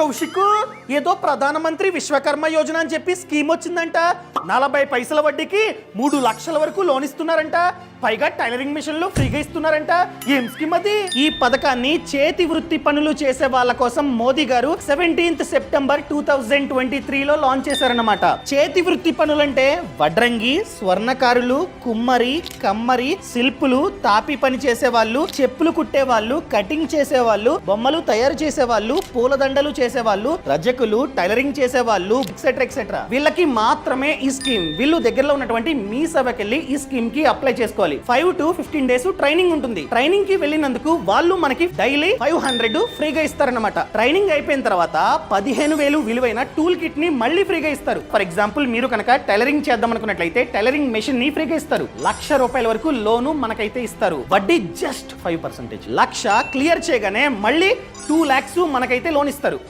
కౌశిక్ ఏదో ప్రధానమంత్రి విశ్వకర్మ యోజన అని చెప్పి స్కీమ్ వచ్చిందంట. నలభై పైసల వడ్డీకి మూడు లక్షల వరకు లోన్ ఇస్తున్నారంట. పైగా టైలరింగ్ మిషన్లు ఫ్రీగా ఇస్తున్నారంట. ఏం స్కీమ్ అది? ఈ పథకాన్ని చేతి వృత్తి పనులు చేసే వాళ్ళ కోసం మోదీ గారు seventeenth September two thousand twenty త్రీలో లాంచ్ చేశారన్నమాట. చేతి వృత్తి పనులంటే వడ్రంగి స్వర్ణకారులు కుమ్మరి కమ్మరి శిల్పులు తాపి పని చేసే వాళ్ళు చెప్పులు కుట్టే వాళ్ళు కటింగ్ చేసే వాళ్ళు బొమ్మలు తయారు చేసే వాళ్ళు పూలదండలు చేసే వాళ్ళు రజకులు టైలరింగ్ చేసే వాళ్ళు ఎక్సెట్రా ఎక్సెట్రా వీళ్ళకి మాత్రమే ఈ స్కీమ్. వీళ్ళు దగ్గరలో ఉన్నటువంటి మీ సభకెళ్ళి ఈ స్కీమ్కి అప్లై చేసుకోవాలి. Five to fifteen days training ఉంటుంది. ట్రైనింగ్కి వెళ్ళినందుకు వాళ్ళు మనకి డైలీ ఫైవ్ హండ్రెడ్ ఫ్రీగా ఇస్తారనమాట ట్రైనింగ్ అయిపోయిన తర్వాత పదిహేను వేలు విలువైన టూల్ కిట్ని మళ్ళీ ఫ్రీగా ఇస్తారు. ఫర్ ఎగ్జాంపుల్ మీరు కనుక టైలరింగ్ చేద్దాం అనుకున్నట్లయితే టైలరింగ్ మెషిన్ని ఫ్రీగా ఇస్తారు. లక్ష రూపాయల వరకు లోను మనకైతే ఇస్తారు. వడ్డీ just five percentage lakh clear చేయగానే మళ్ళీ టూ లాక్స్ మనకైతే లోన్ ఇస్తారు.